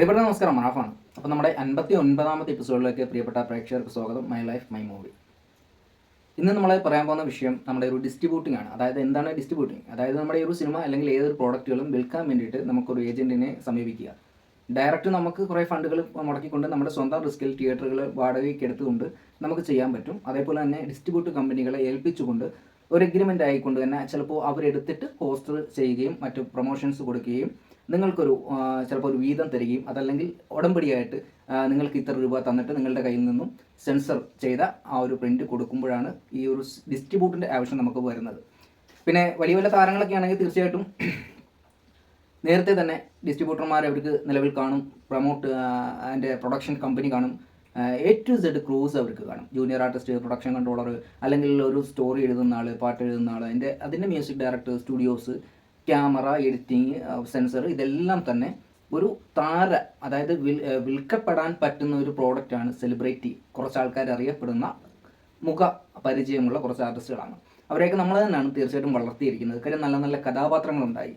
പ്രിയപ്പെട്ട നമസ്കാരം മനാഫാണ്. അപ്പോൾ നമ്മുടെ അൻപത്തി ഒൻപതാമത്തെ എപ്പിസോഡിലേക്ക് പ്രിയപ്പെട്ട പ്രേക്ഷകർക്ക് സ്വാഗതം. My life my movie. ഇന്ന് നമ്മൾ പറയാൻ പോകുന്ന വിഷയം നമ്മുടെ ഒരു ഡിസ്ട്രിബ്യൂട്ടിംഗ് ആണ്. അതായത് എന്താണ് ഡിസ്ട്രിബ്യൂട്ടിംഗ് അതായത് നമ്മുടെ ഒരു സിനിമ അല്ലെങ്കിൽ ഏതൊരു പ്രോഡക്റ്റുകളും വിൽക്കാൻ വേണ്ടിയിട്ട് നമുക്കൊരു ഏജന്റിനെ സമീപിക്കുക. ഡയറക്റ്റ് നമുക്ക് കുറേ ഫണ്ടുകൾ മുടക്കിക്കൊണ്ട് നമ്മുടെ സ്വന്തം റിസ്കിൽ തിയേറ്ററുകൾ വാടകയ്ക്ക് എടുത്തുകൊണ്ട് നമുക്ക് ചെയ്യാൻ പറ്റും. അതേപോലെ തന്നെ ഡിസ്ട്രിബ്യൂട്ട് കമ്പനികളെ ഏൽപ്പിച്ചുകൊണ്ട് ഒരു എഗ്രിമെന്റ് ആയിക്കൊണ്ട് തന്നെ ചിലപ്പോൾ അവരെടുത്തിട്ട് പോസ്റ്റർ ചെയ്യുകയും മറ്റു പ്രൊമോഷൻസ് കൊടുക്കുകയും നിങ്ങൾക്കൊരു ചിലപ്പോൾ ഒരു വീതം തരികയും അതല്ലെങ്കിൽ ഉടമ്പടിയായിട്ട് നിങ്ങൾക്ക് ഇത്ര രൂപ തന്നിട്ട് നിങ്ങളുടെ കയ്യിൽ നിന്നും സെൻസർ ചെയ്ത ആ ഒരു പ്രിന്റ് കൊടുക്കുമ്പോഴാണ് ഈ ഒരു ഡിസ്ട്രിബ്യൂട്ടിന്റെ ആവശ്യം നമുക്ക് വരുന്നത്. പിന്നെ വലിയ വലിയ താരങ്ങളൊക്കെ ആണെങ്കിൽ തീർച്ചയായിട്ടും നേരത്തെ തന്നെ ഡിസ്ട്രിബ്യൂട്ടർമാർ അവർക്ക് നിലവിൽ കാണും പ്രൊമോട്ട് അതിന്റെ പ്രൊഡക്ഷൻ കമ്പനി കാണും എ ടു സെഡ് ക്രൂസ് അവർക്ക് കാണും. ജൂനിയർ ആർട്ടിസ്റ്റ് പ്രൊഡക്ഷൻ കൺട്രോളർ അല്ലെങ്കിൽ ഒരു സ്റ്റോറി എഴുതുന്ന ആൾ പാട്ട് എഴുതുന്ന ആൾ അതിന്റെ അതിന്റെ music director studios camera editing censor ഇതെല്ലാം തന്നെ ഒരു താര അതായത് വിൽ വിൽക്കപ്പെടാൻ പറ്റുന്ന ഒരു പ്രോഡക്റ്റാണ് സെലിബ്രിറ്റി കുറച്ച് ആൾക്കാർ അറിയപ്പെടുന്ന മുഖ പരിചയമുള്ള കുറച്ച് ആർട്ടിസ്റ്റുകളാണ് അവരെയൊക്കെ നമ്മൾ തന്നെയാണ് തീർച്ചയായിട്ടും വളർത്തിയിരിക്കുന്നത്. കാര്യം നല്ല നല്ല കഥാപാത്രങ്ങളുണ്ടായി.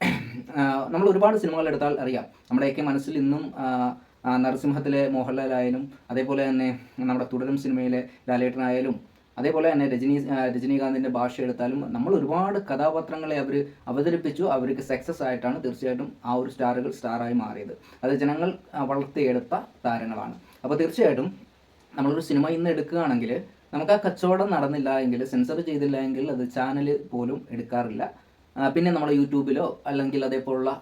നമ്മൾ ഒരുപാട് സിനിമകൾ എടുത്താൽ അറിയാം. നമ്മുടെയൊക്കെ മനസ്സിൽ ഇന്നും നരസിംഹത്തിലെ മോഹൻലാലായാലും അതേപോലെ തന്നെ നമ്മുടെ തുടരും സിനിമയിലെ ലാലേട്ടനായാലും അതേപോലെ തന്നെ രജനി രജനീകാന്തിന്റെ ഭാഷ എടുത്താലും നമ്മൾ ഒരുപാട് കഥാപാത്രങ്ങളെ അവർ അവതരിപ്പിച്ചു അവർക്ക് സക്സസ് ആയിട്ടാണ് തീർച്ചയായിട്ടും ആ ഒരു സ്റ്റാറുകൾ സ്റ്റാറായി മാറിയത്. അത് ജനങ്ങൾ വളർത്തിയെടുത്ത താരങ്ങളാണ്. അപ്പോൾ തീർച്ചയായിട്ടും നമ്മളൊരു സിനിമ ഇന്ന് എടുക്കുകയാണെങ്കിൽ നമുക്ക് ആ കച്ചവടം നടന്നില്ല എങ്കിൽ സെൻസർ ചെയ്തില്ല എങ്കിൽ അത് ചാനൽ പോലും എടുക്കാറില്ല. പിന്നെ നമ്മൾ യൂട്യൂബിലോ അല്ലെങ്കിൽ അതേപോലുള്ള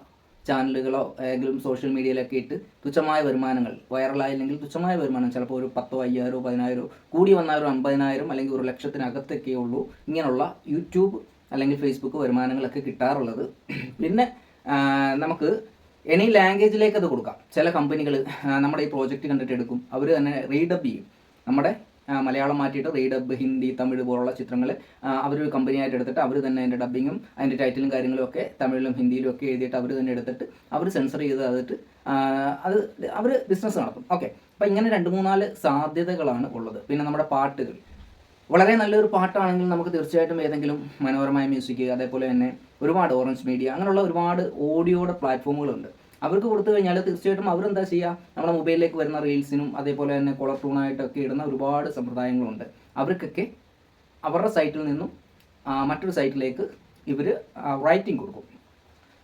ചാനലുകളോ ഏതെങ്കിലും സോഷ്യൽ മീഡിയയിലൊക്കെ ഇട്ട് തുച്ഛമായ വരുമാനങ്ങൾ വൈറലായില്ലെങ്കിൽ തുച്ഛമായ വരുമാനം ചിലപ്പോൾ ഒരു പത്തോ അയ്യായിരോ പതിനായിരോ കൂടി വന്നാൽ ഒരു അമ്പതിനായിരം അല്ലെങ്കിൽ ഒരു ലക്ഷത്തിനകത്തൊക്കെ ഉള്ളൂ ഇങ്ങനെയുള്ള യൂട്യൂബ് അല്ലെങ്കിൽ ഫേസ്ബുക്ക് വരുമാനങ്ങളൊക്കെ കിട്ടാറുള്ളത്. പിന്നെ നമുക്ക് എനി ലാംഗ്വേജിലേക്ക് അത് കൊടുക്കാം. ചില കമ്പനികൾ നമ്മുടെ ഈ പ്രോജക്റ്റ് കണ്ടിട്ട് എടുക്കും. അവർ തന്നെ റീഡപ്പ് ചെയ്യും. നമ്മുടെ മലയാളം മാറ്റിയിട്ട് റീഡബ് ഹിന്ദി തമിഴ് പോലുള്ള ചിത്രങ്ങൾ അവരൊരു കമ്പനിയായിട്ട് എടുത്തിട്ട് അവർ തന്നെ അതിന്റെ ഡബിങ്ങും അതിന്റെ ടൈറ്റിലും കാര്യങ്ങളും ഒക്കെ തമിഴിലും ഹിന്ദിയിലും ഒക്കെ എഴുതിയിട്ട് അവർ തന്നെ എടുത്തിട്ട് അവർ സെൻസർ ചെയ്ത് അതിട്ട് അത് അവർ ബിസിനസ് നടത്തും. ഓക്കെ അപ്പോൾ ഇങ്ങനെ രണ്ട് മൂന്നാൽ സാധ്യതകളാണ് ഉള്ളത്. പിന്നെ നമ്മുടെ പാട്ടുകൾ. വളരെ നല്ലൊരു പാട്ടാണെങ്കിൽ നമുക്ക് തീർച്ചയായിട്ടും ഏതെങ്കിലും മനോഹരമായ മ്യൂസിക് അതേപോലെ തന്നെ ഒരുപാട് ഓറഞ്ച് മീഡിയ അങ്ങനെയുള്ള ഒരുപാട് ഓഡിയോയുടെ പ്ലാറ്റ്ഫോമുകളുണ്ട് അവർക്ക് കൊടുത്തു കഴിഞ്ഞാൽ തീർച്ചയായിട്ടും അവരെന്താ ചെയ്യുക നമ്മുടെ മൊബൈലിലേക്ക് വരുന്ന റീൽസിനും അതേപോലെ തന്നെ കോളർ ടൂണായിട്ടൊക്കെ ഇടുന്ന ഒരുപാട് സമ്പ്രദായങ്ങളുണ്ട്. അവർക്കൊക്കെ അവരുടെ സൈറ്റിൽ നിന്നും മറ്റൊരു സൈറ്റിലേക്ക് ഇവർ റൈറ്റിംഗ് കൊടുക്കും.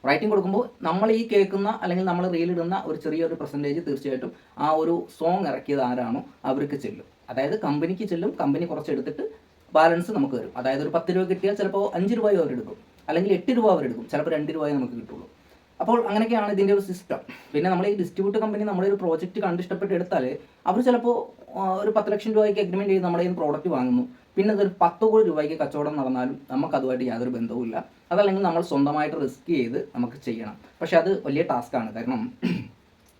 റൈറ്റിംഗ് കൊടുക്കുമ്പോൾ നമ്മൾ ഈ കേൾക്കുന്ന അല്ലെങ്കിൽ നമ്മൾ റീലിടുന്ന ഒരു ചെറിയൊരു പെർസെന്റേജ് തീർച്ചയായിട്ടും ആ ഒരു സോങ് ഇറക്കിയത് ആരാണോ അവർക്ക് ചെല്ലും. അതായത് കമ്പനിക്ക് ചെല്ലും കമ്പനി കുറച്ച് എടുത്തിട്ട് ബാലൻസ് നമുക്ക് വരും അതായത് ഒരു പത്ത് രൂപ കിട്ടിയാൽ ചിലപ്പോൾ അഞ്ച് രൂപയോ അവരെടുക്കും. അല്ലെങ്കിൽ എട്ട് രൂപ അവരെടുക്കും. ചിലപ്പോൾ രണ്ട് രൂപയെ നമുക്ക് കിട്ടുള്ളൂ. അപ്പോൾ അങ്ങനെയൊക്കെയാണ് ഇതിന്റെ ഒരു സിസ്റ്റം പിന്നെ നമ്മൾ ഈ ഡിസ്ട്രിബ്യൂട്ട് കമ്പനി നമ്മളൊരു പ്രോജക്റ്റ് കണ്ടിഷ്ടപ്പെട്ട് എടുത്താൽ അവർ ചിലപ്പോൾ ഒരു പത്ത് ലക്ഷം രൂപയ്ക്ക് അഗ്രിമെന്റ് ചെയ്ത് നമ്മുടെ പ്രോഡക്റ്റ് വാങ്ങുന്നു. പിന്നെ അതൊരു പത്ത് കോടി രൂപയ്ക്ക് കച്ചവടം നടന്നാലും നമുക്ക് അതുമായിട്ട് യാതൊരു ബന്ധവുമില്ല അതല്ലെങ്കിൽ നമ്മൾ സ്വന്തമായിട്ട് റിസ്ക് ചെയ്ത് നമുക്ക് ചെയ്യണം. പക്ഷെ അത് വലിയ ടാസ്ക്കാണ് കാരണം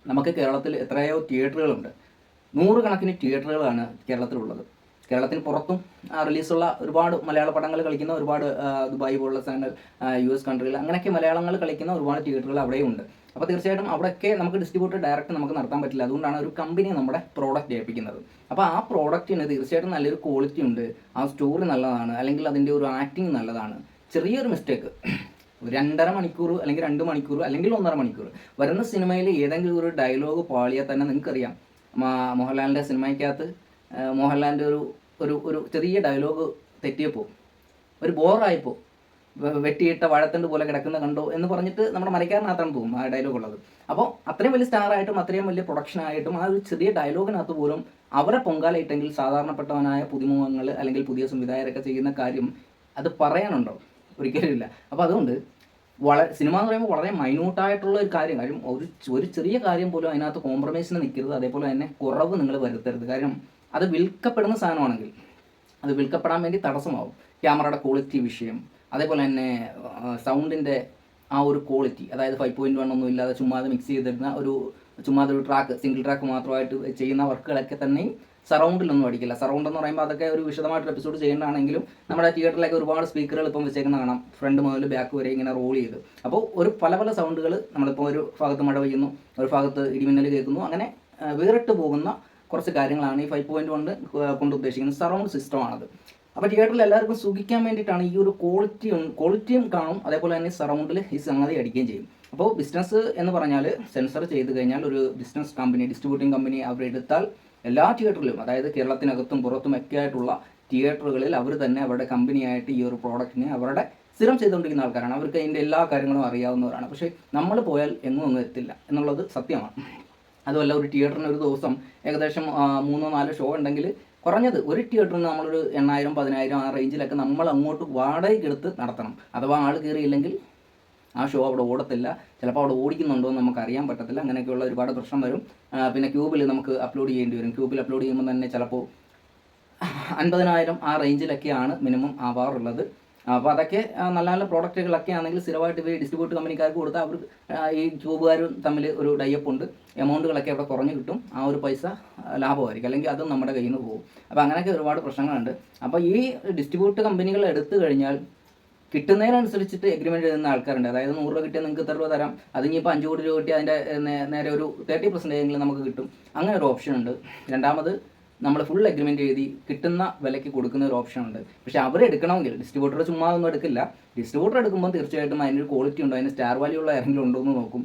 നമുക്ക് കേരളത്തിൽ എത്രയോ തിയേറ്ററുകളുണ്ട് നൂറുകണക്കിന് തിയേറ്ററുകളാണ് കേരളത്തിലുള്ളത്. കേരളത്തിന് പുറത്തും റിലീസുള്ള ഒരുപാട് മലയാള പടങ്ങൾ കളിക്കുന്ന ഒരുപാട് ദുബായ് പോലുള്ള സ്ഥലങ്ങൾ യു എസ് കൺട്രിയിൽ അങ്ങനെയൊക്കെ മലയാളങ്ങൾ കളിക്കുന്ന ഒരുപാട് തിയേറ്ററുകൾ അവിടെയുണ്ട്. അപ്പോൾ തീർച്ചയായിട്ടും അവിടെയൊക്കെ നമുക്ക് ഡിസ്ട്രിബ്യൂട്ടർ ഡയറക്റ്റ് നമുക്ക് നടത്താൻ പറ്റില്ല. അതുകൊണ്ടാണ് ഒരു കമ്പനി നമ്മുടെ പ്രോഡക്റ്റ് ഏൽപ്പിക്കുന്നത് അപ്പോൾ ആ പ്രോഡക്റ്റിന് തീർച്ചയായിട്ടും നല്ലൊരു ക്വാളിറ്റി ഉണ്ട്. ആ സ്റ്റോറി നല്ലതാണ്. അല്ലെങ്കിൽ അതിന്റെ ഒരു ആക്ടിങ് നല്ലതാണ്. ചെറിയൊരു മിസ്റ്റേക്ക് രണ്ടര മണിക്കൂർ അല്ലെങ്കിൽ രണ്ട് മണിക്കൂർ അല്ലെങ്കിൽ ഒന്നര മണിക്കൂർ വരുന്ന സിനിമയിൽ ഏതെങ്കിലും ഒരു ഡയലോഗ് പാളിയാൽ തന്നെ നിങ്ങൾക്കറിയാം. മോഹൻലാലിന്റെ സിനിമയ്ക്കകത്ത് മോഹൻലാലിന്റെ ഒരു ഒരു ഒരു ചെറിയ ഡയലോഗ് തെറ്റിയപ്പോൾ ഒരു ബോറായപ്പോൾ വെട്ടിയിട്ട വാഴത്തണ്ട് പോലെ കിടക്കുന്ന കണ്ടോ എന്ന് പറഞ്ഞിട്ട് നമ്മുടെ മരക്കാരനകത്താണ് തോന്നും ആ ഡയലോഗ് ഉള്ളത്. അപ്പോൾ അത്രയും വലിയ സ്റ്റാർ ആയിട്ടും അത്രയും വലിയ പ്രൊഡക്ഷൻ ആയിട്ടും ആ ഒരു ചെറിയ ഡയലോഗിനകത്ത് പോലും അവരെ പൊങ്കാലയിട്ടെങ്കിൽ സാധാരണപ്പെട്ടവനായ പുതുമുഖങ്ങൾ അല്ലെങ്കിൽ പുതിയ സംവിധായകരൊക്കെ ചെയ്യുന്ന കാര്യം അത് പറയാനുണ്ടോ? ഒരിക്കലും ഇല്ല അപ്പോൾ അതുകൊണ്ട് വളരെ സിനിമ എന്ന് പറയുമ്പോൾ വളരെ മൈന്യൂട്ടായിട്ടുള്ള ഒരു കാര്യം. കാര്യം ഒരു ഒരു ചെറിയ കാര്യം പോലും അതിനകത്ത് കോംപ്രമൈസിന് നിൽക്കരുത്. അതേപോലെ തന്നെ കുറവ് നിങ്ങൾ വരുത്തരുത്. കാരണം അത് വിൽക്കപ്പെടുന്ന സാധനമാണെങ്കിൽ അത് വിൽക്കപ്പെടാൻ വേണ്ടി തടസ്സമാവും. ക്യാമറയുടെ ക്വാളിറ്റി വിഷയം അതേപോലെ തന്നെ സൗണ്ടിന്റെ ആ ഒരു ക്വാളിറ്റി അതായത് ഫൈവ് പോയിന്റ് വൺ ഒന്നും ഇല്ലാതെ ചുമ്മാതെ മിക്സ് ചെയ്തിരുന്ന ഒരു ചുമ്മാതെ ഒരു ട്രാക്ക് സിംഗിൾ ട്രാക്ക് മാത്രമായിട്ട് ചെയ്യുന്ന വർക്കുകളൊക്കെ തന്നെയും സറൗണ്ടിലൊന്നും അടിക്കില്ല. സറൗണ്ട് എന്ന് പറയുമ്പോൾ അതൊക്കെ ഒരു വിശദമായിട്ട് എപ്പിസോഡ് ചെയ്യേണ്ടതാണെങ്കിലും നമ്മുടെ തിയേറ്ററിലേക്ക് ഒരുപാട് സ്പീക്കറുകൾ ഇപ്പം വെച്ചേക്കുന്ന കാണാം. ഫ്രണ്ട് മുതൽ ബാക്ക് വരെ ഇങ്ങനെ റോൾ ചെയ്ത്. അപ്പോൾ ഒരു പല പല സൗണ്ടുകൾ നമ്മളിപ്പോൾ ഒരു ഭാഗത്ത് മഴ പെയ്യുന്നു ഒരു ഭാഗത്ത് ഇടിമിന്നൽ കേൾക്കുന്നു അങ്ങനെ വേറിട്ട് പോകുന്ന കുറച്ച് കാര്യങ്ങളാണ് ഈ ഫൈവ് പോയിന്റ് കൊണ്ട് കൊണ്ട് ഉദ്ദേശിക്കുന്നത്. സറൗണ്ട് സിസ്റ്റമാണത് അപ്പോൾ തിയേറ്ററിൽ എല്ലാവർക്കും സുഖിക്കാൻ വേണ്ടിയിട്ടാണ് ഈ ഒരു ക്വാളിറ്റി ക്വാളിറ്റിയും കാണും. അതേപോലെ തന്നെ സറൗണ്ടിൽ ഈ സംഗതി അടിക്കുകയും ചെയ്യും. അപ്പോൾ ബിസിനസ് എന്ന് പറഞ്ഞാൽ സെൻസർ ചെയ്ത് കഴിഞ്ഞാൽ ഒരു ബിസിനസ് കമ്പനി ഡിസ്ട്രിബ്യൂട്ടിംഗ് കമ്പനി അവരെടുത്താൽ എല്ലാ തിയേറ്ററിലും അതായത് കേരളത്തിനകത്തും പുറത്തും ഒക്കെ ആയിട്ടുള്ള തിയേറ്ററുകളിൽ അവർ തന്നെ അവരുടെ കമ്പനിയായിട്ട് ഈ ഒരു പ്രോഡക്റ്റിനെ അവരുടെ സ്ഥിരം ചെയ്തുകൊണ്ടിരിക്കുന്ന ആൾക്കാരാണ്. അവർക്ക് അതിന്റെ എല്ലാ കാര്യങ്ങളും അറിയാവുന്നവരാണ്. പക്ഷേ നമ്മൾ പോയാൽ എങ്ങും ഒന്നും എത്തില്ല. എന്നുള്ളത് സത്യമാണ്. അതുമല്ല ഒരു തിയേറ്ററിന് ഒരു ദിവസം ഏകദേശം മൂന്നോ നാലോ ഷോ ഉണ്ടെങ്കിൽ കുറഞ്ഞത് ഒരു തിയേറ്ററിന് നമ്മളൊരു എണ്ണായിരം പതിനായിരം ആ റേഞ്ചിലൊക്കെ നമ്മൾ അങ്ങോട്ട് വാടകയ്ക്ക് എടുത്ത് നടത്തണം. അഥവാ ആൾ കയറിയില്ലെങ്കിൽ ആ ഷോ അവിടെ ഓടത്തില്ല. ചിലപ്പോൾ അവിടെ ഓടിക്കുന്നുണ്ടോ എന്ന് നമുക്ക് അറിയാൻ പറ്റത്തില്ല. അങ്ങനെയൊക്കെയുള്ള ഒരുപാട് പ്രശ്നം വരും. പിന്നെ ക്യൂബിൽ നമുക്ക് അപ്ലോഡ് ചെയ്യേണ്ടി വരും. ക്യൂബിൽ അപ്ലോഡ് ചെയ്യുമ്പോൾ തന്നെ ചിലപ്പോൾ അൻപതിനായിരം ആ റേഞ്ചിലൊക്കെയാണ് മിനിമം ആവാറുള്ളത്. അപ്പോൾ അതൊക്കെ നല്ല നല്ല പ്രോഡക്റ്റുകളൊക്കെ ആണെങ്കിൽ സ്ഥിരമായിട്ട് ഇവർ ഡിസ്ട്രിബ്യൂട്ട് കമ്പനിക്കാർക്ക് കൊടുത്താൽ അവർ ഈ ട്യൂബുകാരും തമ്മിൽ ഒരു ഡയപ്പ് ഉണ്ട്. എമൗണ്ടുകളൊക്കെ അവിടെ കുറഞ്ഞു കിട്ടും. ആ ഒരു പൈസ ലാഭമായിരിക്കും. അല്ലെങ്കിൽ അതും നമ്മുടെ കയ്യിൽ നിന്ന് പോകും. അപ്പോൾ അങ്ങനെയൊക്കെ ഒരുപാട് പ്രശ്നങ്ങളുണ്ട്. അപ്പോൾ ഈ ഡിസ്ട്രിബ്യൂട്ട് കമ്പനികൾ എടുത്തു കഴിഞ്ഞാൽ കിട്ടുന്നതിനനുസരിച്ചിട്ട് എഗ്രിമെന്റ് എഴുതുന്ന ആൾക്കാരുണ്ട്. അതായത് നൂറ് രൂപ കിട്ടിയാൽ നിങ്ങൾക്ക് ഇത്ര രൂപ തരാം? അത് ഇനിയിപ്പോൾ അഞ്ച് കോടി രൂപ കിട്ടിയാൽ അതിന്റെ നേരെ ഒരു തേർട്ടി പെർസെന്റേജെങ്കിലും നമുക്ക് കിട്ടും. അങ്ങനെ ഒരു ഓപ്ഷൻ ഉണ്ട്. രണ്ടാമത് നമ്മൾ ഫുൾ അഗ്രിമെന്റ് എഴുതി കിട്ടുന്ന വിലയ്ക്ക് കൊടുക്കുന്ന ഒരു ഓപ്ഷൻ ഉണ്ട്. പക്ഷേ അവർ എടുക്കണമെങ്കിൽ ഡിസ്ട്രിബ്യൂട്ടർ ചുമ്മാ ഒന്നും എടുക്കില്ല. ഡിസ്ട്രിബ്യൂട്ടർ എടുക്കുമ്പോൾ തീർച്ചയായിട്ടും അതിനൊരു ക്വാളിറ്റി ഉണ്ടോ. അതിന് സ്റ്റാർ വാല്യൂ ഉള്ള ആരെങ്കിലും ഉണ്ടോ എന്ന് നോക്കും.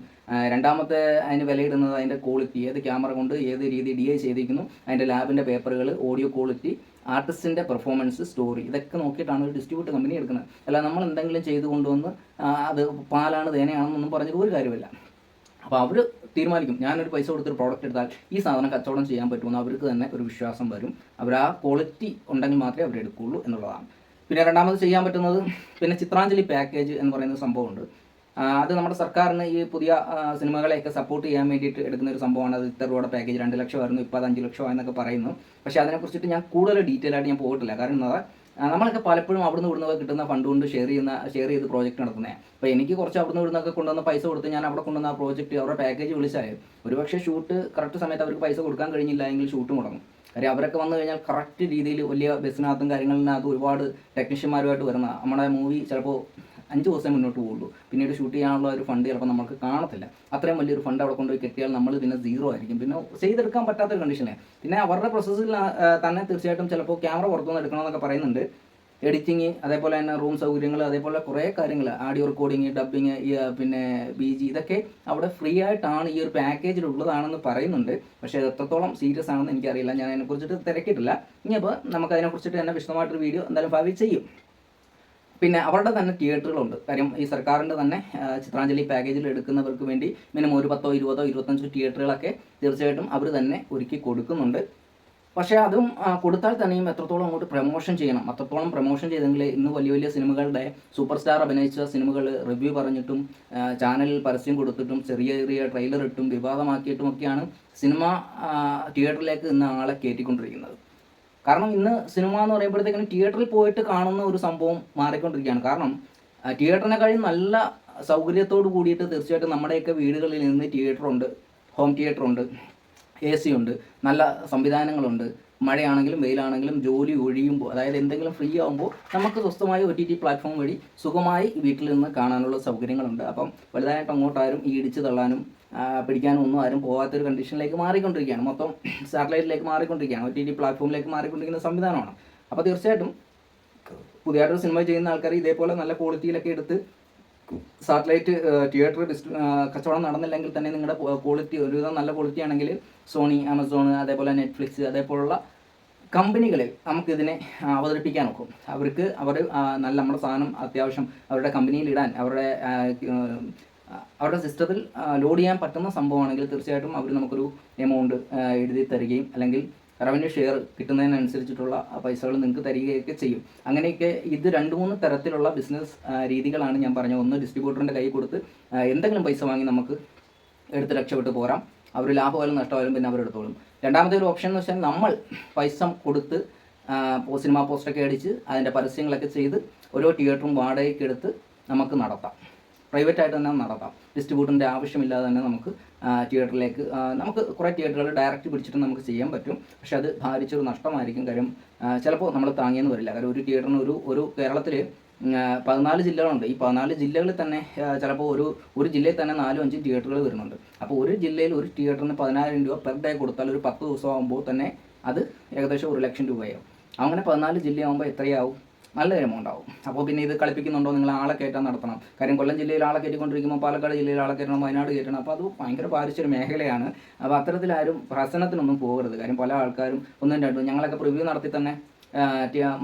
രണ്ടാമത്തെ അതിന് വിലയിടുന്നത് അതിന്റെ ക്വാളിറ്റി ഏത് ക്യാമറ കൊണ്ട് ഏത് രീതി ഡി ഐ ചെയ്തിരിക്കുന്നു അതിന്റെ ലാബിന്റെ പേപ്പറുകൾ ഓഡിയോ ക്വാളിറ്റി ആർട്ടിസ്റ്റിന്റെ പെർഫോമൻസ് സ്റ്റോറി ഇതൊക്കെ നോക്കിയിട്ടാണ് ഒരു ഡിസ്ട്രിബ്യൂട്ട് കമ്പനി എടുക്കുന്നത്. അല്ല നമ്മൾ എന്തെങ്കിലും ചെയ്തു കൊണ്ടുവന്ന് അത് പാലാണ് തേനയാണെന്നൊന്നും പറഞ്ഞിട്ട് ഒരു കാര്യമില്ല അപ്പോൾ അവർ തീരുമാനിക്കും. ഞാനൊരു പൈസ കൊടുത്തൊരു പ്രോഡക്റ്റ് എടുത്താൽ ഈ സാധനം കച്ചവടം ചെയ്യാൻ പറ്റുമെന്ന് അവർക്ക് തന്നെ ഒരു വിശ്വാസം വരും. അവർ ആ ക്വാളിറ്റി ഉണ്ടെങ്കിൽ മാത്രമേ അവർ എന്നുള്ളതാണ്. പിന്നെ രണ്ടാമത് ചെയ്യാൻ പറ്റുന്നത് പിന്നെ ചിത്രാഞ്ജലി പാക്കേജ് എന്ന് പറയുന്ന സംഭവമുണ്ട്. അത് നമ്മുടെ സർക്കാരിന് ഈ പുതിയ സിനിമകളെയൊക്കെ സപ്പോർട്ട് ചെയ്യാൻ വേണ്ടിയിട്ട് എടുക്കുന്ന ഒരു സംഭവമാണ്. അത് ഇത്ര രൂപയുടെ പാക്കേജ് രണ്ട് ലക്ഷമായിരുന്നു ഇപ്പോൾ അത് അഞ്ച് ലക്ഷമായെന്നൊക്കെ പറയുന്നു. പക്ഷേ അതിനെക്കുറിച്ചിട്ട് ഞാൻ കൂടുതൽ ഡീറ്റെയിൽ ആയിട്ട് ഞാൻ പോയിട്ടില്ല. കാരണം എന്താ നമ്മളൊക്കെ പലപ്പോഴും അവിടുന്ന് ഇവിടുന്ന് കിട്ടുന്ന ഫണ്ട് കൊണ്ട് ഷെയർ ചെയ്യുന്ന ഷെയർ ചെയ്ത് പ്രോജക്റ്റ് നടത്തുന്നത് അപ്പോൾ എനിക്ക് കുറച്ച് അവിടുന്ന് ഇവിടുന്നൊക്കെ കൊണ്ടുവന്ന പൈസ കൊടുത്ത് ഞാൻ അവിടെ കൊണ്ടുവന്ന ആ പ്രോജക്റ്റ് അവരുടെ പാക്കേജ് വിളിച്ചാൽ ഒരുപക്ഷെ ഷൂട്ട് കറക്റ്റ് സമയത്ത് അവർക്ക് പൈസ കൊടുക്കാൻ കഴിഞ്ഞില്ല എങ്കിൽ ഷൂട്ട് മുടങ്ങും. കാര്യം അവരൊക്കെ വന്നു കഴിഞ്ഞാൽ കറക്റ്റ് രീതിയിൽ വലിയ ബസ്സിനകത്തും കാര്യങ്ങളിനകത്തും ഒരുപാട് ടെക്നീഷ്യന്മാരുമായിട്ട് വരുന്ന നമ്മുടെ മൂവി ചിലപ്പോൾ അഞ്ച് ദിവസമേ മുന്നോട്ട് പോകുള്ളൂ പിന്നീട് ഷൂട്ട് ചെയ്യാനുള്ള ഒരു ഫണ്ട് ചിലപ്പോൾ നമുക്ക് കാണത്തില്ല. അത്രയും വലിയൊരു ഫണ്ട് അവിടെ കൊണ്ടുപോയി കെട്ടിയാൽ നമ്മൾ പിന്നെ സീറോ ആയിരിക്കും. പിന്നെ ചെയ്തെടുക്കാൻ പറ്റാത്തൊരു കണ്ടീഷനെ പിന്നെ അവരുടെ പ്രോസസ്സിൽ തന്നെ തീർച്ചയായിട്ടും ചിലപ്പോൾ ക്യാമറ പുറത്തുനിന്ന് എടുക്കണമെന്നൊക്കെ പറയുന്നുണ്ട്. എഡിറ്റിങ് അതേപോലെ തന്നെ റൂം സൗകര്യങ്ങൾ അതേപോലെ കുറേ കാര്യങ്ങൾ. ആഡിയോ റെക്കോർഡിങ് ഡബിങ് പിന്നെ ബി ജി ഇതൊക്കെ അവിടെ ഫ്രീ ആയിട്ടാണ് ഈ ഒരു പാക്കേജിൽ ഉള്ളതാണെന്ന് പറയുന്നുണ്ട്. പക്ഷേ അത് എത്രത്തോളം സീരിയസ് ആണെന്ന് എനിക്കറിയില്ല. ഞാൻ അതിനെക്കുറിച്ചിട്ട് തിരക്കിയിട്ടില്ല. ഇനിയപ്പോൾ നമുക്ക് അതിനെക്കുറിച്ചിട്ട് തന്നെ വിശദമായിട്ടൊരു വീഡിയോ എന്തായാലും ഭാവി ചെയ്യും. പിന്നെ അവരുടെ തന്നെ തിയേറ്ററുകളുണ്ട്. കാര്യം ഈ സർക്കാരിന്റെ തന്നെ ചിത്രാഞ്ജലി പാക്കേജിൽ എടുക്കുന്നവർക്ക് വേണ്ടി മിനിമം ഒരു പത്തോ ഇരുപതോ ഇരുപത്തഞ്ചോ തിയേറ്ററുകളൊക്കെ തീർച്ചയായിട്ടും അവർ തന്നെ ഒരുക്കി കൊടുക്കുന്നുണ്ട്. പക്ഷേ അതും കൊടുത്താൽ തന്നെയും എത്രത്തോളം അങ്ങോട്ട് പ്രൊമോഷൻ ചെയ്യണം. അത്രത്തോളം പ്രൊമോഷൻ ചെയ്തെങ്കിൽ ഇന്ന് വലിയ വലിയ സിനിമകളുടെ സൂപ്പർ സ്റ്റാർ അഭിനയിച്ച സിനിമകൾ റിവ്യൂ പറഞ്ഞിട്ടും ചാനലിൽ പരസ്യം കൊടുത്തിട്ടും ചെറിയ ചെറിയ ട്രെയിലർ ഇട്ടും വിവാദമാക്കിയിട്ടും ഒക്കെയാണ് സിനിമ തിയേറ്ററിലേക്ക് ഇന്ന് ആളെ കയറ്റിക്കൊണ്ടിരിക്കുന്നത്. കാരണം ഇന്ന് സിനിമ എന്ന് പറയുമ്പോഴത്തേക്കിനും തിയേറ്ററിൽ പോയിട്ട് കാണുന്ന ഒരു സംഭവം മാറിക്കൊണ്ടിരിക്കുകയാണ്. കാരണം തിയേറ്ററിനെ തിയേറ്ററിനെക്കാളും നല്ല സൗകര്യത്തോട് കൂടിയിട്ട് തീർച്ചയായിട്ടും നമ്മുടെയൊക്കെ വീടുകളിൽ നിന്ന് തിയേറ്റർ ഉണ്ട് ഹോം തിയേറ്റർ ഉണ്ട് എ സി ഉണ്ട് നല്ല സംവിധാനങ്ങളുണ്ട്. മഴയാണെങ്കിലും വെയിലാണെങ്കിലും ജോലി ഒഴിയുമ്പോൾ അതായത് എന്തെങ്കിലും ഫ്രീ ആകുമ്പോൾ നമുക്ക് സ്വസ്ഥമായി ഒ ടി ടി പ്ലാറ്റ്ഫോം വഴി സുഖമായി വീട്ടിൽ നിന്ന് കാണാനുള്ള സൗകര്യങ്ങളുണ്ട്. അപ്പം വലുതായിട്ട് അങ്ങോട്ടാരും ഈ ഇടിച്ച് തള്ളാനും ആ, പിടിക്കാനും ഒന്നും ആരും പോകാത്തൊരു കണ്ടീഷനിലേക്ക് മാറിക്കൊണ്ടിരിക്കുകയാണ്. മൊത്തം സാറ്റലൈറ്റിലേക്ക് മാറിക്കൊണ്ടിരിക്കുകയാണ്. ഒ ടി ടി പ്ലാറ്റ്ഫോമിലേക്ക് മാറിക്കൊണ്ടിരിക്കുന്ന സംവിധാനമാണ്. അപ്പോൾ തീർച്ചയായിട്ടും പുതിയതായിട്ടൊരു സിനിമ ചെയ്യുന്ന ആൾക്കാർ ഇതേപോലെ നല്ല ക്വാളിറ്റിയിലൊക്കെ എടുത്ത് സാറ്റലൈറ്റ് തിയേറ്റർ ഡിസ് കച്ചവടം നടന്നില്ലെങ്കിൽ തന്നെ നിങ്ങളുടെ ക്വാളിറ്റി ഒരുവിധം നല്ല ക്വാളിറ്റി ആണെങ്കിൽ സോണി ആമസോൺ അതേപോലെ നെറ്റ്ഫ്ലിക്സ് അതേപോലുള്ള കമ്പനികളിൽ നമുക്കിതിനെ അവതരിപ്പിക്കാൻ നോക്കും. അവർക്ക് അവർ നല്ല നമ്മുടെ സാധനം അത്യാവശ്യം അവരുടെ കമ്പനിയിൽ ഇടാൻ അവരുടെ അവരുടെ സിസ്റ്റത്തിൽ ലോഡ് ചെയ്യാൻ പറ്റുന്ന സംഭവമാണെങ്കിൽ തീർച്ചയായിട്ടും അവർ നമുക്കൊരു എമൗണ്ട് എഴുതി തരികയും അല്ലെങ്കിൽ റവന്യൂ ഷെയർ കിട്ടുന്നതിനനുസരിച്ചിട്ടുള്ള പൈസകൾ നിങ്ങൾക്ക് തരികയൊക്കെ ചെയ്യും. അങ്ങനെയൊക്കെ ഇത് രണ്ട് മൂന്ന് തരത്തിലുള്ള ബിസിനസ് രീതികളാണ് ഞാൻ പറഞ്ഞത്. ഒന്ന് ഡിസ്ട്രിബ്യൂട്ടറിന്റെ കൈ കൊടുത്ത് എന്തെങ്കിലും പൈസ വാങ്ങി നമുക്ക് എടുത്ത് രക്ഷപ്പെട്ട് പോരാം. അവർ ലാഭമായാലും നഷ്ടമായാലും പിന്നെ അവരെടുത്തോളും രണ്ടാമത്തെ ഒരു ഓപ്ഷൻ എന്ന് വെച്ചാൽ നമ്മൾ പൈസ കൊടുത്ത് സിനിമ പോ- സിനിമാ പോസ്റ്ററൊക്കെ അടിച്ച് അതിന്റെ പരസ്യങ്ങളൊക്കെ ചെയ്ത് ഓരോ തിയേറ്ററും വാടകയ്ക്ക് എടുത്ത് നമുക്ക് നടത്താം. പ്രൈവറ്റ് ആയിട്ട് തന്നെ നടത്താം. ഡിസ്ട്രിബ്യൂട്ടറിന്റെ ആവശ്യമില്ലാതെ തന്നെ നമുക്ക് തിയേറ്ററിലേക്ക് നമുക്ക് കുറേ തിയേറ്ററുകൾ ഡയറക്റ്റ് പിടിച്ചിട്ട് നമുക്ക് ചെയ്യാൻ പറ്റും. പക്ഷേ അത് ഭാരിച്ചൊരു നഷ്ടമായിരിക്കും. കാര്യം ചിലപ്പോൾ നമ്മൾ താങ്ങിയെന്ന് വരില്ല. കാര്യം ഒരു തിയേറ്ററിന് ഒരു ഒരു കേരളത്തിൽ പതിനാല് ജില്ലകളുണ്ട്. ഈ പതിനാല് ജില്ലകളിൽ തന്നെ ചിലപ്പോൾ ഒരു ഒരു ജില്ലയിൽ തന്നെ നാലും അഞ്ചും തിയേറ്ററുകൾ വരുന്നുണ്ട്. അപ്പോൾ ഒരു ജില്ലയിൽ ഒരു തിയേറ്ററിന് പതിനായിരം രൂപ പെർ ഡേ കൊടുത്താൽ ഒരു പത്ത് ദിവസം ആകുമ്പോൾ തന്നെ അത് ഏകദേശം ഒരു ലക്ഷം രൂപയാവും. അങ്ങനെ പതിനാല് ജില്ലയാകുമ്പോൾ എത്രയാവും? നല്ലൊരു എമൗണ്ട് ആവും അപ്പോൾ പിന്നെ ഇത് കളിപ്പിക്കുന്നുണ്ടോ? നിങ്ങൾ ആളെ കയറ്റാൻ നടത്തണം. കാര്യം കൊല്ലം ജില്ലയിൽ ആളെ കയറ്റിക്കൊണ്ടിരിക്കുമ്പോൾ പാലക്കാട് ജില്ലയിൽ ആളെ കയറ്റണം വയനാട് കയറ്റണം. അപ്പോൾ അത് ഭയങ്കര പാരിച്ചൊരു മേഖലയാണ്. അപ്പോൾ അത്തരത്തിലാരും പ്രസനത്തിനൊന്നും പോകരുത്. കാര്യം പല ആൾക്കാരും ഒന്നും രണ്ടും ഞങ്ങളൊക്കെ പ്രിവ്യൂ നടത്തി തന്നെ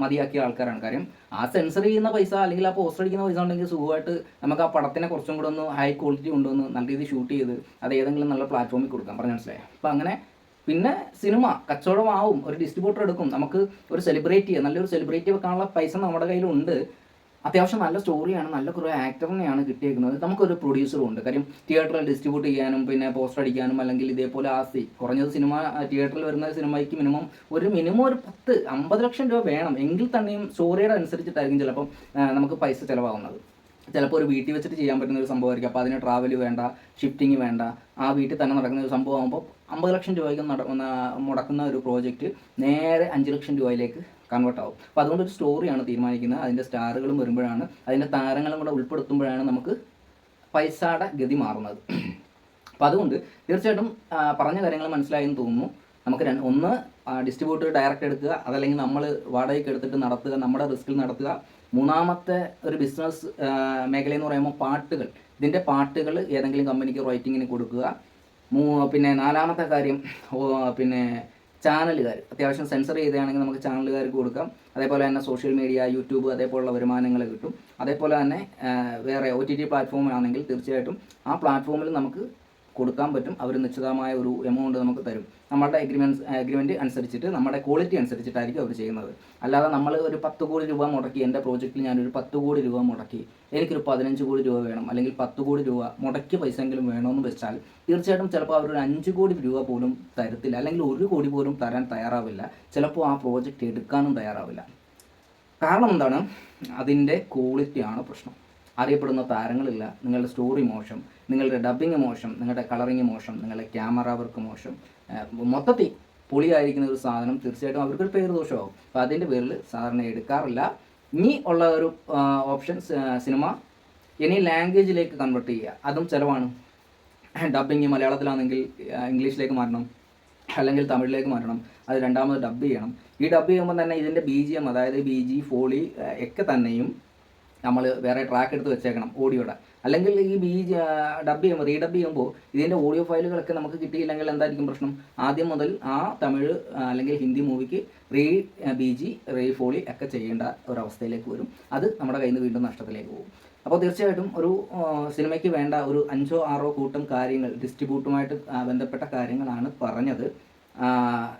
മതിയാക്കിയ ആൾക്കാരാണ്. കാര്യം ആ സെൻസർ ചെയ്യുന്ന പൈസ അല്ലെങ്കിൽ ആ പോസ്റ്റർ അടിക്കുന്ന പൈസ ഉണ്ടെങ്കിൽ സുഖമായിട്ട് നമുക്ക് ആ പടത്തിനെ കുറച്ചും കൂടെ ഒന്ന് ഹൈ ക്വാളിറ്റി കൊണ്ടുവന്ന് നല്ല രീതിയിൽ ഷൂട്ട് ചെയ്ത് അത് ഏതെങ്കിലും നല്ല പ്ലാറ്റ്ഫോമിൽ കൊടുക്കാം. പറഞ്ഞു മനസ്സിലായി? അപ്പോൾ അങ്ങനെ പിന്നെ സിനിമ കച്ചവടമാവും ഒരു ഡിസ്ട്രിബ്യൂട്ടർ എടുക്കും നമുക്ക് ഒരു സെലിബ്രിറ്റി നല്ലൊരു സെലിബ്രിറ്റി വെക്കാനുള്ള പൈസ നമ്മുടെ കയ്യിലുണ്ട്. അത്യാവശ്യം നല്ല സ്റ്റോറിയാണ് നല്ല കുറേ ആക്ടറിനെയാണ് കിട്ടിയേക്കുന്നത്. നമുക്കൊരു പ്രൊഡ്യൂസറും ഉണ്ട്. കാര്യം തിയേറ്ററിൽ ഡിസ്ട്രിബ്യൂട്ട് ചെയ്യാനും പിന്നെ പോസ്റ്റർ അടിക്കാനും അല്ലെങ്കിൽ ഇതേപോലെ ആസ്തി കുറഞ്ഞത് സിനിമ തിയേറ്ററിൽ വരുന്ന സിനിമയ്ക്ക് മിനിമം ഒരു മിനിമം ഒരു പത്ത് അമ്പത് ലക്ഷം രൂപ വേണം. എങ്കിൽ തന്നെയും സ്റ്റോറിയുടെ അനുസരിച്ചിട്ടായിരിക്കും ചിലപ്പം നമുക്ക് പൈസ ചിലവാകുന്നത്. ചിലപ്പോൾ ഒരു വീട്ടിൽ വെച്ചിട്ട് ചെയ്യാൻ പറ്റുന്ന ഒരു സംഭവമായിരിക്കും. അപ്പോൾ അതിന് ട്രാവൽ വേണ്ട ഷിഫ്റ്റിംഗ് വേണ്ട. ആ വീട്ടിൽ തന്നെ നടക്കുന്ന ഒരു സംഭവം ആകുമ്പോൾ അമ്പത് ലക്ഷം രൂപയ്ക്ക് നടക്കുന്ന മുടക്കുന്ന ഒരു പ്രോജക്റ്റ് നേരെ അഞ്ച് ലക്ഷം രൂപയിലേക്ക് കൺവേർട്ട് ആവും. അപ്പോൾ അതുകൊണ്ട് ഒരു സ്റ്റോറിയാണ് തീരുമാനിക്കുന്നത്. അതിന്റെ സ്റ്റാറുകളും വരുമ്പോഴാണ് അതിന്റെ താരങ്ങളും കൂടെ ഉൾപ്പെടുത്തുമ്പോഴാണ് നമുക്ക് പൈസയുടെ ഗതി മാറുന്നത്. അപ്പോൾ അതുകൊണ്ട് തീർച്ചയായിട്ടും പറഞ്ഞ കാര്യങ്ങൾ മനസ്സിലായെന്ന് തോന്നുന്നു. നമുക്ക് ഒന്ന് ഡിസ്ട്രിബ്യൂട്ടർ ഡയറക്റ്റ് എടുക്കുക അതല്ലെങ്കിൽ നമ്മൾ വാടകയ്ക്ക് എടുത്തിട്ട് നടത്തുക നമ്മുടെ റിസ്കിൽ നടത്തുക മൂന്നാമത്തെ ഒരു ബിസിനസ് മേഖല എന്ന് പറയുമ്പോൾ പാട്ടുകൾ. ഇതിന്റെ പാട്ടുകൾ ഏതെങ്കിലും കമ്പനിക്ക് റൈറ്റിങ്ങിന് കൊടുക്കുക. പിന്നെ നാലാമത്തെ കാര്യം പിന്നെ ചാനലുകാർ. അത്യാവശ്യം സെൻസർ ചെയ്തതാണെങ്കിൽ നമുക്ക് ചാനലുകാർക്ക് കൊടുക്കാം. അതേപോലെ തന്നെ സോഷ്യൽ മീഡിയ യൂട്യൂബ് അതേപോലുള്ള വരുമാനങ്ങൾ കിട്ടും. അതേപോലെ തന്നെ വേറെ ഒ ടി ടി പ്ലാറ്റ്ഫോം ആണെങ്കിൽ തീർച്ചയായിട്ടും ആ പ്ലാറ്റ്ഫോമിൽ നമുക്ക് കൊടുക്കാൻ പറ്റും. അവർ നിശ്ചിതമായ ഒരു എമൗണ്ട് നമുക്ക് തരും. നമ്മുടെ എഗ്രിമെന്റ് എഗ്രിമെന്റ് അനുസരിച്ചിട്ട് നമ്മുടെ ക്വാളിറ്റി അനുസരിച്ചിട്ടായിരിക്കും അവർ ചെയ്യുന്നത്. അല്ലാതെ നമ്മൾ ഒരു പത്ത് കോടി രൂപ മുടക്കി എന്റെ പ്രോജക്റ്റിൽ ഞാനൊരു പത്ത് കോടി രൂപ മുടക്കി എനിക്കൊരു പതിനഞ്ച് കോടി രൂപ വേണം അല്ലെങ്കിൽ പത്ത് കോടി രൂപ മുടക്കിയ പൈസ എങ്കിലും വേണമെന്ന് വെച്ചാൽ തീർച്ചയായിട്ടും ചിലപ്പോൾ അവർ ഒരു അഞ്ച് കോടി രൂപ പോലും തരത്തില്ല. അല്ലെങ്കിൽ ഒരു കോടി പോലും തരാൻ തയ്യാറാവില്ല. ചിലപ്പോൾ ആ പ്രോജക്റ്റ് എടുക്കാനും തയ്യാറാവില്ല. കാരണം എന്താണ്? അതിന്റെ ക്വാളിറ്റിയാണ് പ്രശ്നം. അറിയപ്പെടുന്ന താരങ്ങളില്ല. നിങ്ങളുടെ സ്റ്റോറി മോശം. നിങ്ങളുടെ ഡബിങ് മോശം നിങ്ങളുടെ കളറിങ് മോശം നിങ്ങളുടെ ക്യാമറ വർക്ക് മോശം മൊത്തത്തിൽ പൊളിയായിരിക്കുന്ന ഒരു സാധനം തീർച്ചയായിട്ടും അവർക്കൊരു പേര് ദോഷമാവും. അപ്പോൾ അതിന്റെ പേരിൽ സാധാരണ എടുക്കാറില്ല. ഇനി ഉള്ള ഒരു ഓപ്ഷൻ സിനിമ ഇനി ലാംഗ്വേജിലേക്ക് കൺവേർട്ട് ചെയ്യുക. അതും ചിലവാണ്. ഡബിങ് മലയാളത്തിലാണെങ്കിൽ ഇംഗ്ലീഷിലേക്ക് മാറണം. അല്ലെങ്കിൽ തമിഴിലേക്ക് മാറണം. അത് രണ്ടാമത് ഡബ് ചെയ്യണം. ഈ ഡബ് ചെയ്യുമ്പോൾ തന്നെ ഇതിന്റെ ബി ജി എം അതായത് ബി ജി ഫോളി ഒക്കെ തന്നെയും നമ്മൾ വേറെ ട്രാക്ക് എടുത്ത് വെച്ചേക്കണം ഓഡിയോയുടെ അല്ലെങ്കിൽ ഈ ബി ഡബ് ചെയ്യുമ്പോൾ റീഡബ് ചെയ്യുമ്പോൾ ഇതിന്റെ ഓഡിയോ ഫയലുകളൊക്കെ നമുക്ക് കിട്ടിയില്ലെങ്കിൽ എന്തായിരിക്കും പ്രശ്നം? ആദ്യം മുതൽ ആ തമിഴ് അല്ലെങ്കിൽ Hindi മൂവിക്ക് re B G re foley ഒക്കെ ചെയ്യേണ്ട ഒരവസ്ഥയിലേക്ക് വരും. അത് നമ്മുടെ കയ്യിൽ നിന്ന് വീണ്ടും നഷ്ടത്തിലേക്ക് പോകും. അപ്പോൾ തീർച്ചയായിട്ടും ഒരു സിനിമയ്ക്ക് വേണ്ട ഒരു അഞ്ചോ ആറോ കൂട്ടം കാര്യങ്ങൾ ഡിസ്ട്രിബ്യൂട്ടുമായിട്ട് ബന്ധപ്പെട്ട കാര്യങ്ങളാണ് പറഞ്ഞത്.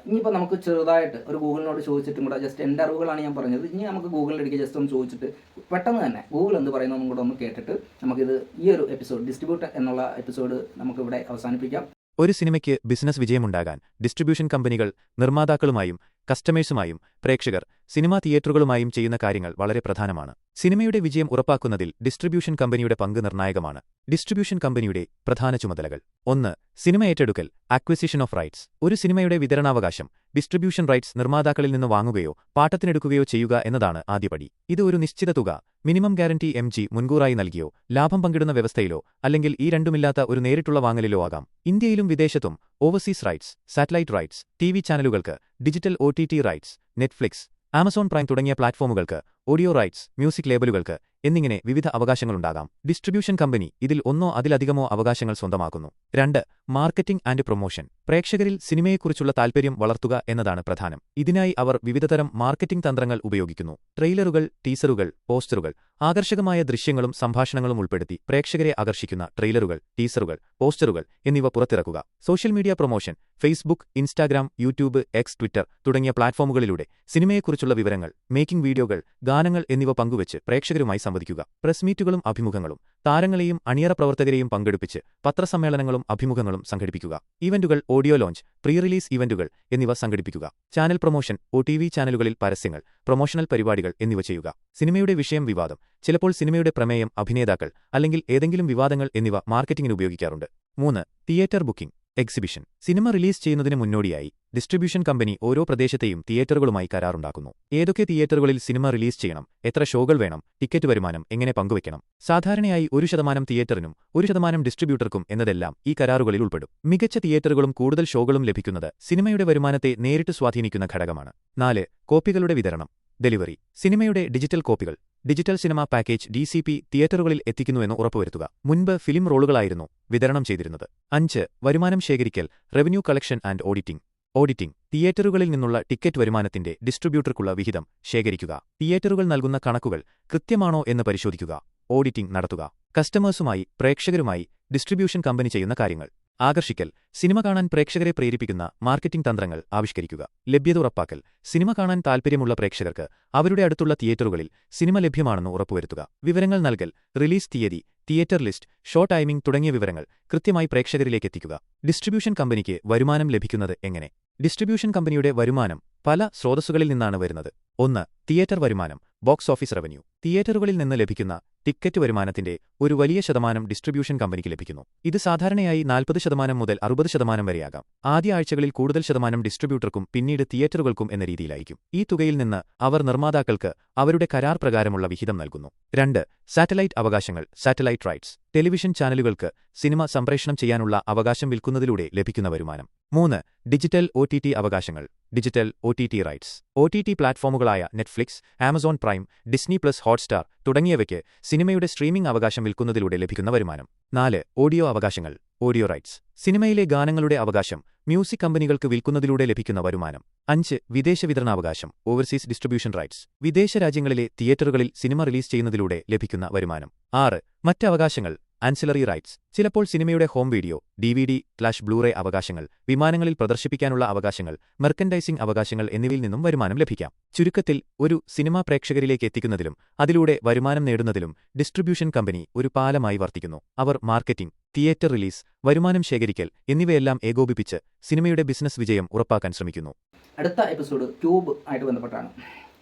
ഇനിയിപ്പോൾ നമുക്ക് ചെറുതായിട്ട് ഒരു ഗൂഗിളിനോട് ചോദിച്ചിട്ടും കൂടെ ജസ്റ്റ് എന്റെ അറിവുകളാണ് ഞാൻ പറഞ്ഞത്. ഇനി നമുക്ക് ഗൂഗിളിലേക്ക് ജസ്റ്റ് ഒന്ന് ചോദിച്ചിട്ട് പെട്ടെന്ന് തന്നെ ഗൂഗിൾ എന്ത് പറയുന്നതെന്നും കൂടെ ഒന്ന് കേട്ടിട്ട് നമുക്കിത് ഈ ഒരു എപ്പിസോഡ് ഡിസ്ട്രിബ്യൂട്ട് എന്നുള്ള എപ്പിസോഡ് നമുക്കിവിടെ അവസാനിപ്പിക്കാം. ഒരു സിനിമയ്ക്ക് ബിസിനസ് വിജയമുണ്ടാകാൻ ഡിസ്ട്രിബ്യൂഷൻ കമ്പനികൾ നിർമ്മാതാക്കളുമായും കസ്റ്റമേഴ്സുമായും പ്രേക്ഷകർ സിനിമാ തിയേറ്ററുകളുമായും ചെയ്യുന്ന കാര്യങ്ങൾ വളരെ പ്രധാനമാണ്. സിനിമയുടെ വിജയം ഉറപ്പാക്കുന്നതിൽ ഡിസ്ട്രിബ്യൂഷൻ കമ്പനിയുടെ പങ്ക് നിർണായകമാണ്. ഡിസ്ട്രിബ്യൂഷൻ കമ്പനിയുടെ പ്രധാന ചുമതലകൾ. ഒന്ന് സിനിമ ഏറ്റെടുക്കൽ അക്വിസിഷൻ ഓഫ് റൈറ്റ്സ് ഒരു സിനിമയുടെ വിതരണാവകാശം ഡിസ്ട്രിബ്യൂഷൻ റൈറ്റ്സ് നിർമ്മാതാക്കളിൽ നിന്ന് വാങ്ങുകയോ പാട്ടത്തിനെടുക്കുകയോ ചെയ്യുക എന്നതാണ് ആദ്യപടി ഇത് ഒരു നിശ്ചിത തുക മിനിമം ഗ്യാരണ്ടി എം ജി മുൻകൂറായി നൽകിയോ ലാഭം പങ്കിടുന്ന വ്യവസ്ഥയിലോ അല്ലെങ്കിൽ ഈ രണ്ടുമില്ലാത്ത ഒരു നേരിട്ടുള്ള വാങ്ങലിലോ ആകാം. ഇന്ത്യയിലും വിദേശത്തും overseas rights satellite rights T ചാനലുകൾക്ക് digital O rights Netflix Amazon Prime തുടങ്ങിയ പ്ലാറ്റ്ഫോമുകൾക്ക് ഓഡിയോ റൈറ്റ്സ് മ്യൂസിക് ലേബലുകൾക്ക് എന്നിങ്ങനെ വിവിധ അവകാശങ്ങളുണ്ടാകാം. ഡിസ്ട്രിബ്യൂഷൻ കമ്പനി ഇതിൽ ഒന്നോ അതിലധികമോ അവകാശങ്ങൾ സ്വന്തമാക്കുന്നു. രണ്ട് മാർക്കറ്റിംഗ് ആൻഡ് പ്രൊമോഷൻ. പ്രേക്ഷകരിൽ സിനിമയെക്കുറിച്ചുള്ള താൽപര്യം വളർത്തുക എന്നതാണ് പ്രധാനം. ഇതിനായി അവർ വിവിധതരം മാർക്കറ്റിംഗ് തന്ത്രങ്ങൾ ഉപയോഗിക്കുന്നു. ട്രെയിലറുകൾ ടീസറുകൾ പോസ്റ്ററുകൾ ആകർഷകമായ ദൃശ്യങ്ങളും സംഭാഷണങ്ങളും ഉൾപ്പെടുത്തി പ്രേക്ഷകരെ ആകർഷിക്കുന്ന ട്രെയിലറുകൾ ടീസറുകൾ പോസ്റ്ററുകൾ എന്നിവ പുറത്തിറക്കുക. Social media promotion Facebook Instagram YouTube X Twitter തുടങ്ങിയ പ്ലാറ്റ്ഫോമുകളിലൂടെ സിനിമയെക്കുറിച്ചുള്ള വിവരങ്ങൾ മേക്കിംഗ് വീഡിയോകൾ ഗാനങ്ങൾ എന്നിവ പങ്കുവച്ച് പ്രേക്ഷകരുമായി സംവദിക്കുക. പ്രസ് മീറ്റുകളും അഭിമുഖങ്ങളും താരങ്ങളെയും അണിയറ പ്രവർത്തകരെയും പങ്കെടുപ്പിച്ച് പത്രസമ്മേളനങ്ങളും അഭിമുഖങ്ങളും സംഘടിപ്പിക്കുക. ഇവന്റുകൾ ഓഡിയോ ലോഞ്ച് പ്രീ റിലീസ് ഇവന്റുകൾ എന്നിവ സംഘടിപ്പിക്കുക. Channel promotion O T V ചാനലുകളിൽ പരസ്യങ്ങൾ പ്രൊമോഷണൽ പരിപാടികൾ എന്നിവ ചെയ്യുക. സിനിമയുടെ വിഷയം വിവാദം ചിലപ്പോൾ സിനിമയുടെ പ്രമേയം അഭിനേതാക്കൾ അല്ലെങ്കിൽ ഏതെങ്കിലും വിവാദങ്ങൾ എന്നിവ മാർക്കറ്റിംഗിന് ഉപയോഗിക്കാറുണ്ട്. മൂന്ന് theatre booking exhibition. Cinema release ചെയ്യുന്നതിന് മുന്നോടിയായി ഡിസ്ട്രിബ്യൂഷൻ കമ്പനി ഓരോ പ്രദേശത്തെയും തിയേറ്ററുകളുമായി കരാറുണ്ടാക്കുന്നു. ഏതൊക്കെ തിയേറ്ററുകളിൽ സിനിമ റിലീസ് ചെയ്യണം എത്ര ഷോകൾ വേണം ടിക്കറ്റ് വരുമാനം എങ്ങനെ പങ്കുവയ്ക്കണം സാധാരണയായി ഒരു ശതമാനം തിയേറ്ററിനും ഒരു ശതമാനം ഡിസ്ട്രിബ്യൂട്ടർക്കും എന്നതെല്ലാം ഈ കരാറുകളിൽ ഉൾപ്പെടും. മികച്ച തിയേറ്ററുകളും കൂടുതൽ ഷോകളും ലഭിക്കുന്നത് സിനിമയുടെ വരുമാനത്തെ നേരിട്ട് സ്വാധീനിക്കുന്ന ഘടകമാണ്. നാല് കോപ്പികളുടെ വിതരണം. ഡെലിവറി. സിനിമയുടെ ഡിജിറ്റൽ കോപ്പികൾ. Digital cinema package D C P തിയേറ്ററുകളിൽ എത്തിക്കുന്നുവെന്ന് ഉറപ്പുവരുത്തുക. മുൻപ് ഫിലിം റോളുകളായിരുന്നു വിതരണം ചെയ്തിരുന്നത്. അഞ്ച് വരുമാനം ശേഖരിക്കൽ revenue collection and auditing. Auditing തിയേറ്ററുകളിൽ നിന്നുള്ള ടിക്കറ്റ് വരുമാനത്തിന്റെ ഡിസ്ട്രിബ്യൂട്ടർക്കുള്ള വിഹിതം ശേഖരിക്കുക തിയേറ്ററുകൾ നൽകുന്ന കണക്കുകൾ കൃത്യമാണോ എന്ന് പരിശോധിക്കുക ഓഡിറ്റിംഗ് നടത്തുക കസ്റ്റമേഴ്സുമായി പ്രേക്ഷകരുമായി ഡിസ്ട്രിബ്യൂഷൻ കമ്പനി ചെയ്യുന്ന കാര്യങ്ങൾ ആകർഷിക്കൽ സിനിമ കാണാൻ പ്രേക്ഷകരെ പ്രേരിപ്പിക്കുന്ന മാർക്കറ്റിംഗ് തന്ത്രങ്ങൾ ആവിഷ്കരിക്കുക ലഭ്യത ഉറപ്പാക്കൽ സിനിമ കാണാൻ താൽപ്പര്യമുള്ള പ്രേക്ഷകർക്ക് അവരുടെ അടുത്തുള്ള തിയേറ്ററുകളിൽ സിനിമ ലഭ്യമാണെന്ന് ഉറപ്പുവരുത്തുക വിവരങ്ങൾ നൽകൽ റിലീസ് തീയതി തിയേറ്റർ ലിസ്റ്റ് ഷോ ടൈമിംഗ് തുടങ്ങിയ വിവരങ്ങൾ കൃത്യമായി പ്രേക്ഷകരിലേക്ക് എത്തിക്കുക ഡിസ്ട്രിബ്യൂഷൻ കമ്പനിക്ക് വരുമാനം ലഭിക്കുന്നത് എങ്ങനെ? ഡിസ്ട്രിബ്യൂഷൻ കമ്പനിയുടെ വരുമാനം പല സ്രോതസ്സുകളിൽ നിന്നാണ് വരുന്നത്. ഒന്ന് തിയേറ്റർ വരുമാനം ബോക്സ് ഓഫീസ് റവന്യൂ. തിയേറ്ററുകളിൽ നിന്ന് ലഭിക്കുന്ന ടിക്കറ്റ് വരുമാനത്തിന്റെ ഒരു വലിയ ശതമാനം ഡിസ്ട്രിബ്യൂഷൻ കമ്പനിക്ക് ലഭിക്കുന്നു. ഇത് സാധാരണയായി നാൽപ്പത് ശതമാനം മുതൽ അറുപത് ശതമാനം വരെയാകാം. ആദ്യ ആഴ്ചകളിൽ കൂടുതൽ ശതമാനം ഡിസ്ട്രിബ്യൂട്ടർക്കും പിന്നീട് തിയേറ്ററുകൾക്കും എന്ന രീതിയിലായിരിക്കും. ഈ തുകയിൽ നിന്ന് അവർ നിർമ്മാതാക്കൾക്ക് അവരുടെ കരാർ പ്രകാരമുള്ള വിഹിതം നൽകുന്നു. രണ്ട് സാറ്റലൈറ്റ് അവകാശങ്ങൾ സാറ്റലൈറ്റ് റൈറ്റ്സ്. ടെലിവിഷൻ ചാനലുകൾക്ക് സിനിമ സംപ്രേഷണം ചെയ്യാനുള്ള അവകാശം വിൽക്കുന്നതിലൂടെ ലഭിക്കുന്ന വരുമാനം. മൂന്ന് ഡിജിറ്റൽ ഒ ടി ടി അവകാശങ്ങൾ digital O T T rights. O T T പ്ലാറ്റ്ഫോമുകളായ Netflix Amazon Prime Disney plus Hotstar തുടങ്ങിയവയ്ക്ക് സിനിമയുടെ സ്ട്രീമിംഗ് അവകാശം വിൽക്കുന്നതിലൂടെ ലഭിക്കുന്ന വരുമാനം. നാല് ഓഡിയോ അവകാശങ്ങൾ ഓഡിയോ റൈറ്റ്സ്. സിനിമയിലെ ഗാനങ്ങളുടെ അവകാശം മ്യൂസിക് കമ്പനികൾക്ക് വിൽക്കുന്നതിലൂടെ ലഭിക്കുന്ന വരുമാനം. അഞ്ച് വിദേശ വിതരണാവകാശം ഓവർസീസ് ഡിസ്ട്രിബ്യൂഷൻ റൈറ്റ്സ്. വിദേശ രാജ്യങ്ങളിലെ തിയേറ്ററുകളിൽ സിനിമ റിലീസ് ചെയ്യുന്നതിലൂടെ ലഭിക്കുന്ന വരുമാനം. ആറ് മറ്റ് അവകാശങ്ങൾ ആൻസിലറി റൈറ്റ്സ് ചിലപ്പോൾ സിനിമയുടെ home video D flash Blu-ray അവകാശങ്ങൾ വിമാനങ്ങളിൽ പ്രദർശിപ്പിക്കാനുള്ള അവകാശങ്ങൾ മെർക്കൻഡൈസിംഗ് അവകാശങ്ങൾ എന്നിവയിൽ നിന്നും വരുമാനം ലഭിക്കാം. ചുരുക്കത്തിൽ ഒരു സിനിമ പ്രേക്ഷകരിലേക്ക് എത്തിക്കുന്നതിലും അതിലൂടെ വരുമാനം നേടുന്നതിലും ഡിസ്ട്രിബ്യൂഷൻ കമ്പനി ഒരു പാലമായി വർത്തിക്കുന്നു. അവർ മാർക്കറ്റിംഗ് തിയേറ്റർ റിലീസ് വരുമാനം ശേഖരിക്കൽ എന്നിവയെല്ലാം ഏകോപിപ്പിച്ച് സിനിമയുടെ ബിസിനസ് വിജയം ഉറപ്പാക്കാൻ ശ്രമിക്കുന്നു. അടുത്ത എപ്പിസോഡ് ട്യൂബ് ആയിട്ട് ബന്ധപ്പെട്ടാണ്.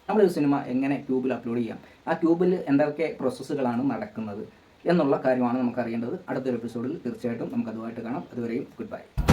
നമ്മളൊരു സിനിമ എങ്ങനെ ട്യൂബിൽ അപ്ലോഡ് ചെയ്യാം? ആ ട്യൂബിൽ എന്തൊക്കെ പ്രോസസ്സുകളാണ് നടക്കുന്നത്? എന്നുള്ള കാര്യമാണ് നമുക്കറിയേണ്ടത്. അടുത്തൊരു എപ്പിസോഡിൽ തീർച്ചയായിട്ടും നമുക്കതുമായിട്ട് കാണാം. അതുവരെയും ഗുഡ് ബൈ